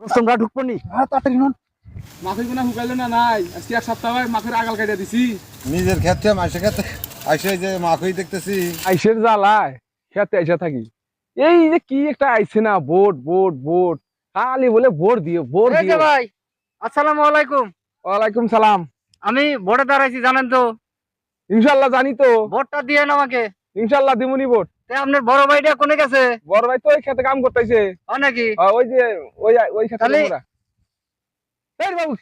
তোমরা ঢুকবো নি? হ্যাঁ তাড়াতাড়ি নন। মাছের গুনা হুকাইলো না নাই? আজকে এক সপ্তাহ হয় মাছের আগাল কাটিয়ে দিছি। নিজের ক্ষেত্রে মাসে ক্ষেত্রে আসে যে মাখই দেখতেছি। আইসের জ্বালায় খেতে আইসা থাকি। এই যে কি একটা আইছে না বোট বোট বোট। খালি বলে বোর দিও যে দিও। ভাই আসসালামু আলাইকুম। ওয়ালাইকুম সালাম। আমি ভোটে দাঁড়াইছি জানেন তো। ইনশাল্লাহ জানি তো। ভোটটা দিয়েন আমাকে। ইনশাল্লাহ দিমুনি বোট। তে আপনার বড় ভাইটা কোনে গেছে? বড় ভাই তো ওই খেতে কাম করতেছে। নাকি? ওই যে খেতে বাবু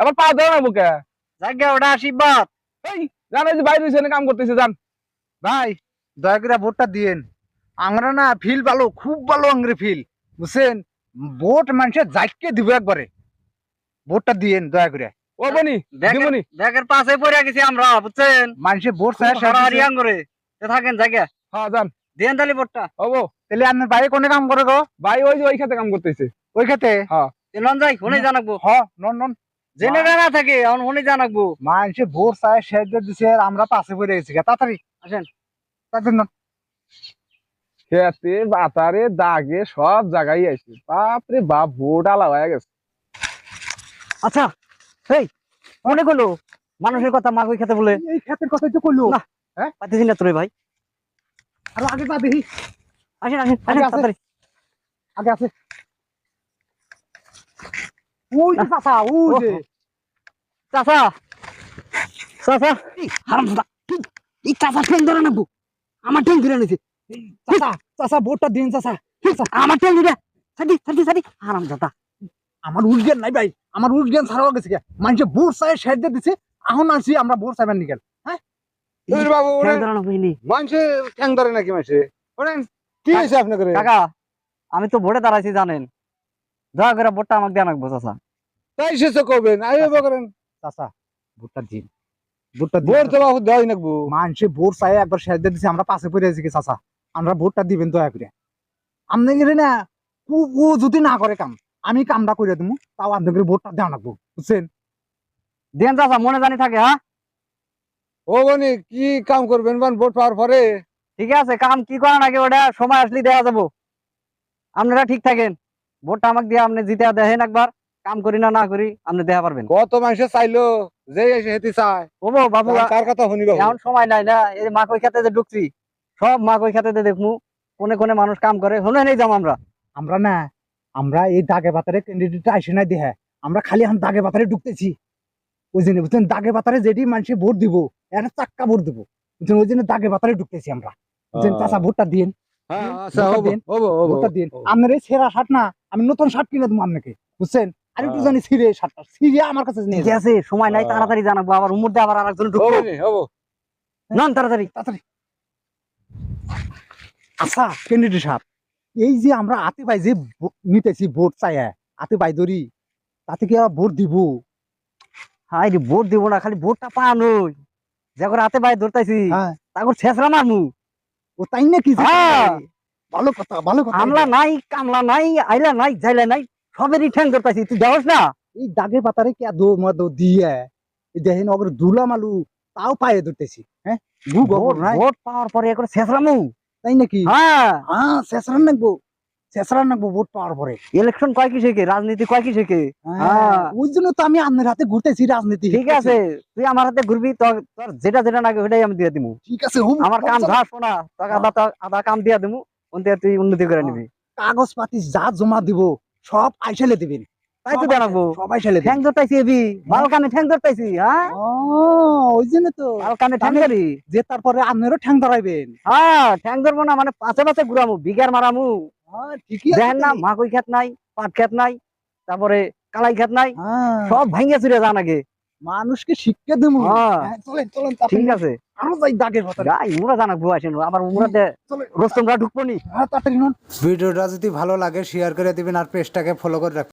আবার পা জায়গা ওটা আশীর্বাদ। যে বাইরে কাম করতেছে জান। ভাই দয়া করে ভোটটা দিয়েন। আমরা না ফিল ভালো খুব ভালো আংরে ফিল। বুঝছেন? ভোট মানুষের দিব একবারে। ভোটটা দিয়েন দয়া করে। ও বনি দিমুনি। ব্যাগের পাশে পড়ে গেছি আমরা বুঝছেন? মানুষের ভোট হারাহারি আঙ্গুরে। তে থাকেন জায়গা হ্যাঁ জান দেন তাহলে ভোটটা হব তাহলে আপনার ভাই কোনে কাম করে গো? ভাই ওই যে ওই খেতে কাম করতেছে। ওই খেতে? তে নন যাই শুনে জানাকবো। হ নন নন। জেনে না থাকে এখন ভোট চায় শেষ দিছে আর আমরা পাশে পড়ে গেছি। তাড়াতাড়ি। আসেন। তাড়াতাড়ি নন। খেতে বাতারে দাগে সব জায়গায় আছে বাপরে বাপ বোর্ড আলা হয়ে গেছে। আচ্ছা এই মনে করল মানুষের কথা মাগুই খেতে বলে? এই ক্ষেতের কথাই তো কইলো। না। পাইতেছি না তোরে ভাই। আর আগে পা দেখি। আসেন আসেন আগে আসেন আছে। তাড়াতাড়ি। আগে আছে ওই যে চাচা ওই যে। চাচা চাচা। হারাম এই চাচা ধরে নেব আমার ট্রেন ধরে নিছে। চাচা চাচা ভোটটা দিন চাচা। আমার ট্রেন ধরে। সাদি সাদি সাদি হারাম আমার উজ্ঞান নাই ভাই। আমার উজ্ঞান ছাড়াও গেছে গা। মানুষে ভোট চায় শেষ দিয়ে দিছে এখন আসি আমরা ভোট চাইবেন নিকেল এই বাবু মানুষে ঠ্যাং ধরে নাকি মানুষে? কি হয়েছে আপনাকে কাকা আমি তো ভোটে দাঁড়াইছি জানেন। দয়া করে ভোটটা আমাকে দিয়ে তাই শেষে করবেন আইব করেন। চাচা ভোটটা দিন। ভোটটা ভোট তো বাবু দেওয়াই নাকবো। মানুষে ভোট চাই একবার শেষ দিয়ে দিছে আমরা পাশে পড়ে আছি কি চাচা? আমরা ভোটটা দিবেন দয়া করে। আপনি গেলে না ও যদি না করে কাম আমি কামটা করে দেবো তাও আপনাদের ভোটটা দেওয়া লাগবো বুঝছেন? দেন চাচা মনে জানি থাকে হ্যাঁ? ও বনি কি কাম করবেন বান ভোট পাওয়ার পরে? ঠিক আছে কাম কি করেন আগে ওটা সময় আসলে দেওয়া যাব। আপনারা ঠিক থাকেন ভোটটা আমাকে দিয়ে আপনি জিতে দেখেন একবার কাম করি না না করি আপনি দেখা পারবেন। কত মানুষে চাইলো যে এসে হেতি চায়। ও বাবু কার কথা শুনি বাবু? এখন সময় নাই না এই মা কই খেতে যে ঢুকছি সব মা কই খেতে দেখমু কোনে কোনে মানুষ কাম করে শুনে নেই যাম আমরা। আমরা না আমরা এই দাগে বাতারে ক্যান্ডিডেট আসে নাই দেহে। আমরা খালি এখন দাগে বাতারে ঢুকতেছি। ওই জন্য বুঝছেন দাগে বাতারে যেটি মানুষে ভোট দিব একটা চাক্কা ভোট দিব। বুঝছেন ওই জন্য দাগে বাতারে ঢুকতেছি আমরা। বুঝছেন চাচা ভোটটা দিন হ্যাঁ আচ্ছা আপনার এই সেরা শার্ট না আমি নতুন শার্ট কিনে দেবো আপনাকে বুঝছেন? আর একটু জানি সিরে শার্টটা সিরে আমার কাছে যান। আছে সময় নাই হ্যাঁ। তাড়াতাড়ি জানাব আবার উমর দিয়ে আবার আরেকজন ঢুকবো। নি, হব। নন তাড়াতাড়ি। তাড়াতাড়ি। আচ্ছা ক্যান্ডিডেট সাহেব এই যে আমরা হাতে ভাই যে নিতেছি ভোট চাই হাতে ভাই ধরি তাতে কি ভোট দিব? হাই রে ভোট দিব না খালি ভোটটা পানই যে করে হাতে বাইরে ধরতাইছি হ্যাঁ। তারপর ছেসরা মারমু। ও তাই নাকি যে? হ্যাঁ। ভালো কথা ভালো কথা আমলা নাই কামলা নাই আইলা নাই যাইলা নাই সবেরই ঠ্যাং ধরতাইছি তুই দেওস না? এই দাগে পাতারে কে দো মদ দিয়ে এই দেখেন অগর দুলা মালু তাও পায়ে ধরতেছি হ্যাঁ? ভোট পাওয়ার পরে একবার ছেসরামু তাই নাকি? হ্যাঁ। হ্যাঁ শেষরান নাকবো। শেষরান নাকবো ভোট পাওয়ার পরে। ইলেকশন কয় কি শেখে? রাজনীতি কয় কি শেখে? হ্যাঁ হ্যাঁ। ওই জন্য তো আমি আপনার হাতে ঘুরতেছি রাজনীতি ঠিক আছে। তুই আমার হাতে ঘুরবি তোর যেটা যেটা লাগে ওটাই আমি দিয়ে দিমু। ঠিক আছে আমার কাম চল। শোনা তোকে আধা তো- আধা কাম দিয়ে ওনতে তুই উন্নতি করে নিবি। কাগজ পাতি যা জমা দিব সব আইসালে দিবেন। তাই তো জানাব সব আইসালে ঠ্যাং ধরতাইছি এবি বালকানে ঠ্যাং ধরতাইছি হ্যাঁ? ওই জন্য তো। বালকানে ঠ্যাং আমি- ধরি। যে তারপরে আপনারও ঠ্যাং ধরাইবেন। হ্যাঁ ঠ্যাং ধরবো না মানে পাশে পাশে ঘুরামু বিঘার মারামু। হ্যাঁ, দেখেন না মাকুই খেত নাই পাট খেত নাই তারপরে কালাই খেত নাই হ্যাঁ, সব ভাঙ্গে চুরে যান আগে। মানুষকে শিক্ষা দেবো। হ্যাঁ। হ্যাঁ, চলেন চলেন ঠিক আছে। আরও যাই দাগের কথা। গাই মুরা জানাক আসেন আবার মুরাতে রোস্তমরা ঢুকবো নি। হ্যাঁ তাড়াতাড়ি নন। ভিডিওটা যদি ভালো লাগে শেয়ার করে দিবেন আর পেজটাকে ফলো করে রাখবেন।